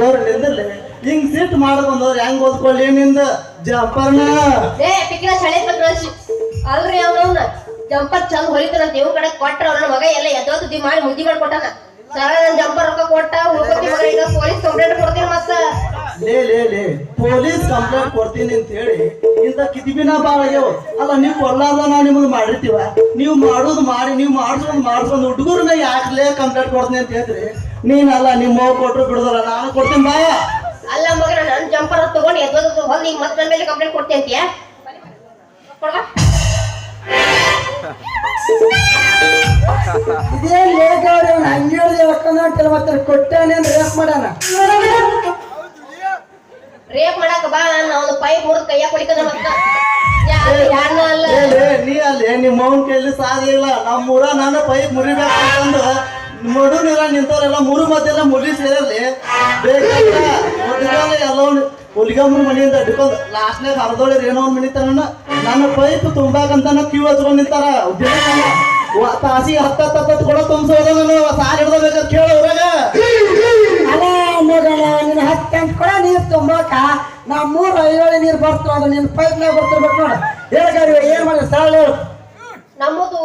ಗೌರ ಹಿಂಗ್ ಸಿಟ್ ಬಂದವ್ರು ಹೆಂಗ್ ಓದ್ಕೊಳ್ಳಿ ನಿಂದ? ಜಂಪರ್ನ? ಏ ಪಿಕ್ಕಿನ ಸಳೆ ಬಂದ್ರ ಅಲ್ರಿ ಅವನವ್ನ ಜಂಪರ್ ಚಂದ ಹೊಲಿತಾನಂತ ಇವ್ ಕಡೆ ಕೊಟ್ರ ಅವ್ನ ಮಗ ಎಲ್ಲ ಎದ್ದೋದು ಮಾಡಿ ಮುದ್ದಿ ಮಾಡಿ ಕೊಟ್ಟಾನ. ಸರ ನನ್ ಜಂಪರ್ ರೊಕ್ಕ ಕೊಟ್ಟ ಮಗ, ಈಗ ಪೊಲೀಸ್ ಕಂಪ್ಲೇಂಟ್ ಕೊಡ್ತೀನಿ ಮತ್ತ. ಲೇ ಲೇ ಲೇ ಪೊಲೀಸ್ ಕಂಪ್ಲೇಂಟ್ ಕೊಡ್ತೀನಿ ಅಂತ ಹೇಳಿ ಇಂತ ಕಿದಿಬಿನ ಬಾಳ ಆಗ್ಯಾವ ಅಲ್ಲ ನೀವು ಕೊಡ್ಲಾರ್ದ ನಾವು ನಿಮ್ಗೆ ಮಾಡಿರ್ತೀವ? ನೀವು ಮಾಡೋದು ಮಾಡಿ ನೀವು ಮಾಡಿಸ್ಕೊಂಡು ಮಾಡ್ಸ್ಕೊಂಡ್ ಹುಡುಗರನ್ನ ಯಾಕಲೇ ಕಂಪ್ಲೇಂಟ್ ಕೊಡ್ತೀನಿ ಅಂತ ಹೇಳ್ತೀರಿ? ನೀನಲ್ಲ ನಿಮ್ಮ ಹೋಗಿ ಕೊಟ್ರು ಬಿಡುದಲ್ಲ ನಾನು ಕೊಡ್ತೀನಿ ಬಾಯ. ಅಲ್ಲ ಮಗ ನನ್ ಜಂಪರ್ ತಗೊಂಡು ಎದ್ದು ಹೊಲ್ದು ಈಗ ಮತ್ತೆ ನನ್ನ ಮೇಲೆ ಕಂಪ್ಲೇಂಟ್ ಕೊಡ್ತೀನಿ ಅಂತೀಯ? ಇದೇನ್ ಲೇಖವ್ರಿ ಅವ್ನ ಹಂಗೆ ಹೇಳಿದೆ ಒಕ್ಕಂದ್ರೆ ಮತ್ತೆ ಕೊಟ್ಟಾನೆ ಅಂದ್ರೆ ಮಾಡೋಣ. ಮಾಡ್ಯಾನ ರೇಪ್ ಮಾಡಕ್ ಬಾ ನಾನು ಅವನ ಪೈಪ್ ಮುರಿದ್ ಕೈಯಾಗ ಕುಳಿತದ ಮತ್ತ. ಯಾರನ್ನ ಅಲ್ಲ. ನೀ ಅಲ್ಲಿ ನಿಮ್ಮ ಅವನ ಕೈಲಿ ಸಾಧ್ಯ ಇಲ್ಲ. ನಮ್ಮೂರ ನಾನು ಪೈಪ್ ಮುರಿಬೇಕಂತಂದು ಮಡುನಿರ ನಿಂತವರೆಲ್ಲ ಮುರು ಮತ್ತೆಲ್ಲ ಮುರಿ ಸೇರಲಿ ಬೇಕಾಗಿಲ್ಲ ಎಲ್ಲವನ್ನ ಹುಲಿಗಮ್ಮನ ಮನೆಯಿಂದ ಅಡ್ಕೊಂಡು ಲಾಸ್ಟ್ನಾಗ ಹರಿದೋಳಿ ಏನೋ ಒಂದು ಮನಿ ತನ ನನ್ನ ಪೈಪ್ ತುಂಬಾಕಂತ ಕ್ಯೂ ಹಚ್ಕೊಂಡು ನಿಂತಾರ. ತಾಸಿಗೆ ಹತ್ತ ಹತ್ತತ್ತು ಕೂಡ ತುಂಬಿಸೋದ ನಾನು. ಸಾಲ ಹಿಡ್ದ ಬೇಕಾದ್ರೆ ಕೇಳು ಊರಾಗ. ಮಗನ ನಿನ್ನ ಹತ್ತು ಅಂತ ಕೂಡ ನೀರು ತುಂಬಾಕ ನಾ ಮೂರು ಐವೇಳೆ ನೀರು ಬರ್ತಾವ ಅದು ನಿನ್ನ ಪೈಪ್ನಾಗ ಬರ್ತಿರ್ಬೇಕು ನೋಡು. ಹೇಳ್ಗಾರಿ ಏನ್ ಮಾಡಿ ಸರಳ ಹೇಳು. ನಮ್ಮದು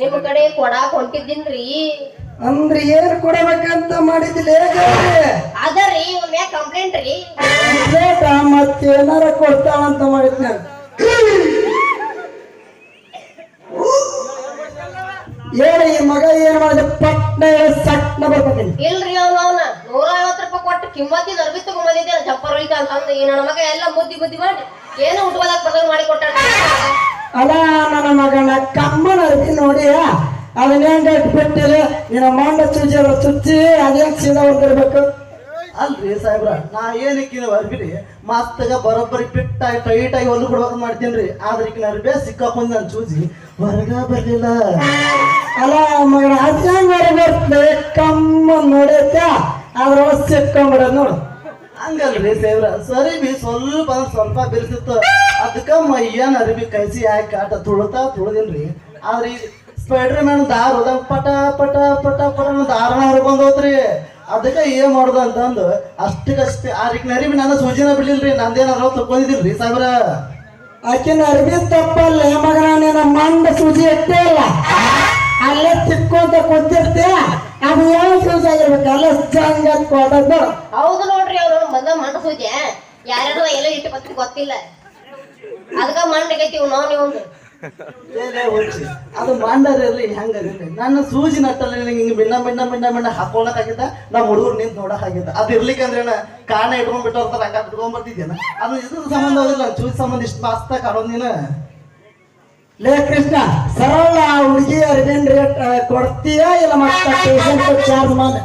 ನಿಮ್ ಕಡೆ ಕೊಡಾಕ್ ಹೊಂಟಿದ್ದೀನ್ರಿ. ಅಂದ್ರೆ ಏನ್ ಕೊಡಬೇಕಂತ ಮಾಡಿದ್ದಿಲ್ಲ ಹೇಗಾರಿ ಅದರಿ ಮ್ಯಾಗ ಕಂಪ್ಲೇಂಟ್ ರೀ? ಲೇಟ ಮತ್ತೆ ಏನಾರ ಕೊಡ್ತಾಳಂತ ಮಾಡಿದ್ ನಾನು. ಹೇಳಿ ಈ ಮಗ ಏನ್ ಮಾಡಿದ? ಪಟ್ನ ಸಟ್ನ ಬರ್ತೀನಿ ಇಲ್ರಿ ಅವ್ನ ಅವನ. ನೂರ ಐವತ್ತು ರೂಪಾಯಿ ಕೊಟ್ಟು ಕಿಮ್ಮತ್ತಿ ಅರ್ಬಿ ತಗೊಂಬಂದಿದ್ದೆ ಚಪ್ಪರ್ ಹೊಲಿತ ಅಂತ ಅಂದ. ಈ ನನ್ನ ಮಗ ಎಲ್ಲ ಮುದ್ದಿ ಬುದ್ದಿ ಮಾಡಿ ಏನು ಉಟ್ಕೋದಾಗ ಬರ್ದಂಗ್ ಮಾಡಿ ಕೊಟ್ಟ ಅಲ್ಲ ನನ್ನ ಮಗನ ಕಮ್ಮನ ಅರ್ಬಿ ನೋಡಿ ಅದನ್ನೇನ್ ಬಿಟ್ಟಿಲ್ಲ? ನಿನ್ನ ಮಂಡ ಚುಚ್ಚಿ ಸುತ್ತಿ ಅದೇನ್ ಸೀದಾ ಹೊರ್ದಿರ್ಬೇಕು ಅಲ್ರಿ ಸಾಹೇಬ್ರ, ನಾ ಏನಕ್ಕಿನ ಅರ್ಬಿರಿ, ಮಸ್ತಗ ಬರೋಬ್ಬರಿ ಪಿಟ್ಟಾಗಿ ಆಗಿ ಹೊಲ್ದು ಕೊಡ್ಬೇಕು ಮಾಡ್ತೀನಿ ಆದ್ರೆ ಈಕಿನ ಅರ್ಬಿ ಸಿಕ್ಕಾಕೊಂಡ್ ನಾನು ಚೂಜಿ ಹೊರಗ ಬರ್ಲಿಲ್ಲ. ಅಲ್ಲ ಮಗನ ಅದ್ಯಾಂಗ ಬರ್ತದೆ ಕಮ್ಮ ನೋಡತ್ತ ಆದ್ರ ಸಿಕ್ಕೊಂಬಿಡೋದು ನೋಡು. ಹಂಗಲ್ರಿ ಸಾಹೇಬ್ರ, ಸರಿ ಬಿ, ಸ್ವಲ್ಪ ಸ್ವಲ್ಪ ಬಿರ್ಸಿತ್ತು ಅದಕ್ಕ ಮೈಯನ್ ಅರ್ಬಿ ಕೈಸಿ ಹಾಕಿ ಆಟ ತುಳ್ತಾ ತುಳ್ದಿನ್ರಿ ಆದ್ರೆ ಈ ಸ್ಪೈಡರ್ ಮ್ಯಾನ್ ದಾರ ಹೋದಂಗ ಪಟ ಪಟ ಪಟ ಪಟ ದಾರ ಹರ್ಕೊಂಡ್ ಹೋತ್ರಿ ಅದಕ್ಕ ಏನ್ ಮಾಡುದು ಅಂತಂದು ಅಷ್ಟಕ್ಕಷ್ಟೇ ಆ ರೀತಿ ಅರಿವಿ ನನ್ನ ಸೂಚನೆ ಬಿಡ್ಲಿಲ್ರಿ ನಂದೇನಾರ ತಕೊಂಡಿದಿಲ್ರಿ ಸಾಹೇಬ್ರ? ಆಕಿನ ಅರ್ಬಿ ತಪ್ಪಲ್ಲ ಮಗನ ನಿನ್ನ ಮಂಡ ಸೂಜಿ ಎತ್ತೇ ಇಲ್ಲ. ಅಲ್ಲೇ ತಿಕ್ಕೊಂತ ಕೂತಿರ್ತೀಯ? ಅದು ಯಾವ ಸೂಜಿ ಆಗಿರ್ಬೇಕು? ಅಲ್ಲ ಚಂಗ ಕೊಡೋದು. ಹೌದು ನೋಡ್ರಿ ಅವ್ರ ಮಗ ಮಂಡ ಸೂಜಿ ಯಾರ್ಯಾರು ಎಲ್ಲ ಇಟ್ಟು ಬರ್ತೀವಿ ಗೊತ್ತಿಲ್ಲ. ಅದಕ್ಕ ಮಂಡ್ ಗೆತ್ತಿವ್ ನಾವು ನೀವು ಅದು ಮಂಡರ್ ಇರ್ಲಿ ನಾನು ನನ್ನ ಸೂಜಿ ನಟ್ಟಲ್ಲಿ ನಿಂಗೆ ಹಿಂಗೆ ಮಿಣ್ಣ ಮಿಣ್ಣ ಮಿಣ್ಣ ಮಿಣ್ಣ ಹಾಕೊಳಕ್ ಆಗಿದ್ದ ನಮ್ಮ ಹುಡುಗರು ನಿಂತು ನೋಡಕ್ ಆಗಿದ್ದ ಅದು ಇರ್ಲಿಕ್ಕೆ ಅಂದ್ರೆ ಕಾಣ ಇಟ್ಕೊಂಡ್ಬಿಟ್ಟು ಅಂತ ರಂಗ ಬಿಟ್ಕೊಂಡ್ ಬರ್ತಿದ್ಯನ? ಅದು ಇದ್ರ ಸಂಬಂಧ ಹೋಗಿಲ್ಲ ಸೂಜಿ ಸಂಬಂಧ ಇಷ್ಟು ಮಾಸ್ತ ಕಾಣೋದು ಲೇ ಕೃಷ್ಣ, ಸರಳ ಹುಡುಗಿ ಅರ್ಜೆಂಟ್ ರೇಟ್ ಕೊಡ್ತೀಯಾ ಇಲ್ಲ ಮತ್ತೆ ಮಾಡಿ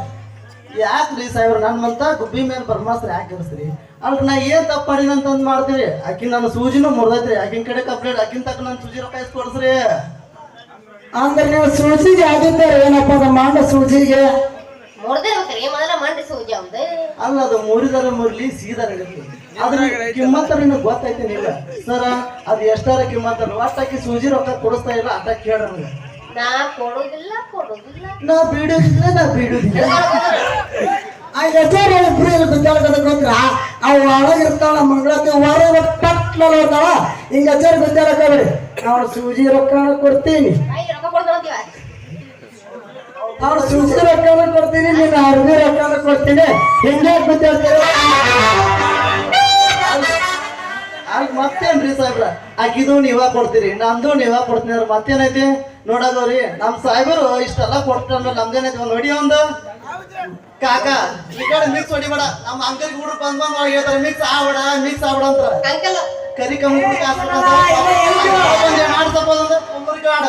ಯಾಕ್ರಿ ಸಾಹೇಬ್ರ, ನನ್ ಮಂತ ಗುಬ್ಬಿ ಮೇಲೆ ಬರ್ಮಾಸ್ತ್ರ ಯಾಕೆ ಇರಿಸ್ರಿ? ಅಲ್ರಿ ನಾ ಏನ್ ತಪ್ಪು ಮಾಡಿನ ಅಂತಂದ್ ಮಾಡ್ತೀರಿ ಆಕಿ ನನ್ನ ಸೂಜಿನೂ ಮುರ್ದೈತ್ರಿ. ಆಕಿನ ಕಡೆ ಕಂಪ್ಲೇಂಟ್ ಆಕಿನ ತಕ್ಕ ನನ್ನ ಸೂಜಿ ರೊಕ್ಕ ಇಸ್ಕೊಡ್ಸ್ರಿ ಅಂದ್ರೆ ನೀವು ಸೂಜಿಗೆ ಆಗಿದ್ದಾರೆ ಏನಪ್ಪ ಅದ ಮಾಂಡ ಸೂಜಿಗೆ? ಮೊದಲ ಮಂಡಿ ಸೂಜಿ ಅವ್ದು ಅಲ್ಲ ಅದು ಮುರಿದಾರ ಮುರ್ಲಿ ಸೀದಾರ ಇರಲಿ ಅದ್ರ ಕಿಮ್ಮತ್ತ ನಿನಗೆ ಗೊತ್ತೈತಿ ನೀವ ಸರ ಅದು ಎಷ್ಟಾರ ಕಿಮ್ಮತ್ತ ಒಟ್ಟಾಕಿ ಸೂಜಿ ರೊಕ್ಕ ಕೊಡಿಸ್ತಾ ಇಲ್ಲ ಅಟ್ಟ ಕೇಳ ನನಗೆ ನಾ ಕೊಡುದಿಲ್ಲ ಕೊಡುದಿಲ್ಲ. ನಾ ಬೀಡೋದಿಲ್ಲ ನಾ ಬೀಡೋದಿಲ್ಲ. ಆ ಹೆಸರು ಇಬ್ರು ಇಲ್ಲಿ ಗುದ್ದಾಡ್ಕೋದಕ್ಕೆ ಬಂದ್ರ ಅವು ಒಳಗಿರ್ತಾಳ ಮಂಗಳತಿ ಹೊರಗೆ ಪಟ್ಲ ನೋಡ್ತಾಳ. ಹಿಂಗ ಹೆಸರು ಗುದ್ದಾಡಕೋಬೇಡಿ ಅವ್ಳು ಸೂಜಿ ರೊಕ್ಕ ಕೊಡ್ತೀನಿ. ಅವ್ಳು ಸೂಜಿ ರೊಕ್ಕ ಕೊಡ್ತೀನಿ ನಿನ್ನ ಅರ್ಬಿ ರೊಕ್ಕ ಕೊಡ್ತೀನಿ. ಹಿಂಗೆ ಗುದ್ದಾಡ್ತೀರ ಆಗ ಮತ್ತೇನ್ರಿ ಸಾಹೇಬ್ರ? ಆಕಿದು ನೀವ ಕೊಡ್ತೀರಿ ನಂದು ನೀವ ಕೊಡ್ತೀನಿ ಮತ್ತೇನೈತಿ? ನೋಡೋದವ್ರಿ ನಮ್ ಸಾಹೇಬರು ಇಷ್ಟೆಲ್ಲ ಕೊಡ್ತಾರ ನಮ್ದೇನೈತಿ? ಒಂದ್ ನೋಡಿ ಒಂದು. ಕಾಕ ಈ ಕಡೆ ಮಿಕ್ಸ್ ಹೊಡಿಬೇಡ ನಮ್ಮ ಅಂಕಲ್ ಹುಡುಗ ಬಂದ್ ಬಂದ್ ಒಳಗೆ ಹೇಳ್ತಾರೆ ಮಿಕ್ಸ್ ಆವಡ ಮಿಕ್ಸ್ ಆವಡ ಅಂತ ಅಂಕಲ್ ಕರಿ ಕಮ್ಮಿ ಮಾಡ್ಸಪ್ಪ ಒಂದು ಒಬ್ಬರಿಗೆ ಆಡ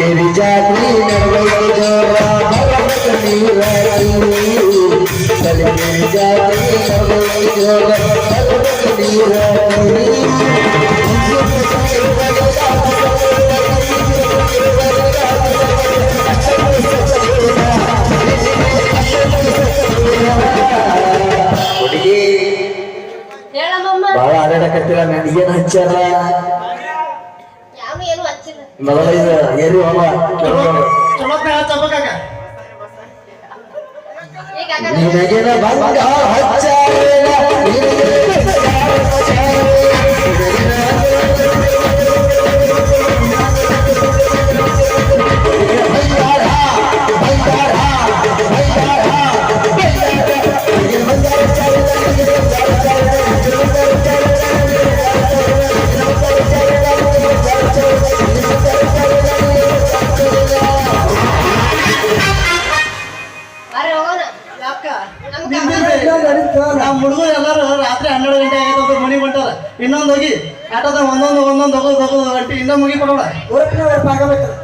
ಜಾತಿ ನಡವಳಿಕೆ ಜೋರ ಬರಬೇಕ ನೀರಾಗಿ ಕಲಿಕೆ ಜಾತಿ ನಡವಳಿಕೆ ಜೋರ ಬರಬೇಕ ನೀರಾಗಿ ಹುಡುಗಿ ಹೇಳಮ್ಮಮ್ಮ ಬಾಳ ಆಡಾಡಕತ್ತಿರ ನನಗೇನು ಹಚ್ಚಾರ ಯಾರು ಏನು ಹಚ್ಚಿಲ್ಲ ಮೊದಲ ಇದು ಚಲೋ ನಿನಗಿನ ಬಂದ ಹಚ್ಚಾರೇನ ಬರ್ರಿ ಆಟೋದ ಒಂದೊಂದು ಒಂದೊಂದು ಹೋಗೋದು ಹೋಗೋದು ಗಂಟೆ ಇನ್ನೊಂದು ಮುಗಿ ಕೊಡೋಣ ಹದಿನಾರರ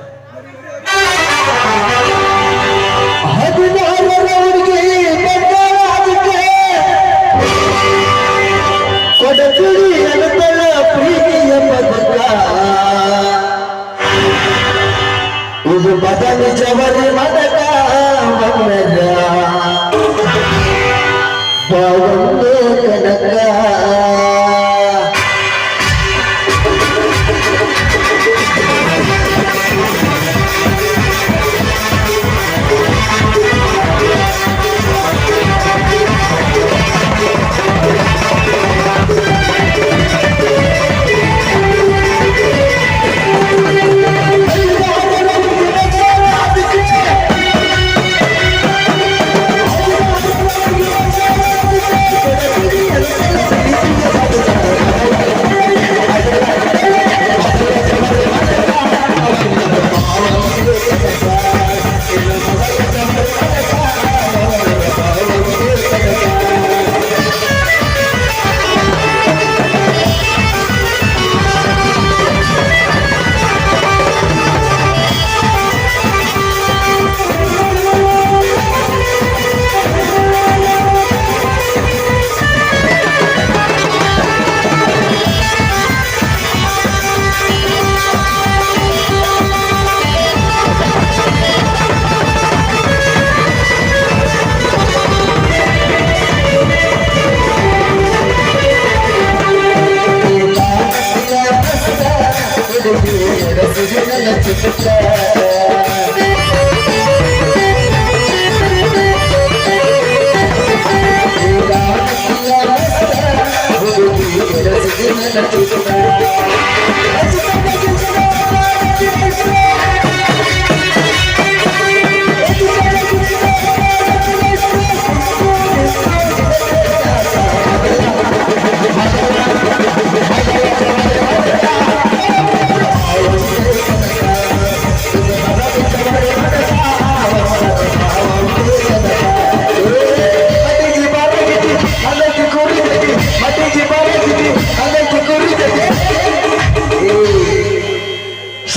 Bye.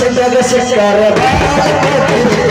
शतक शिकार।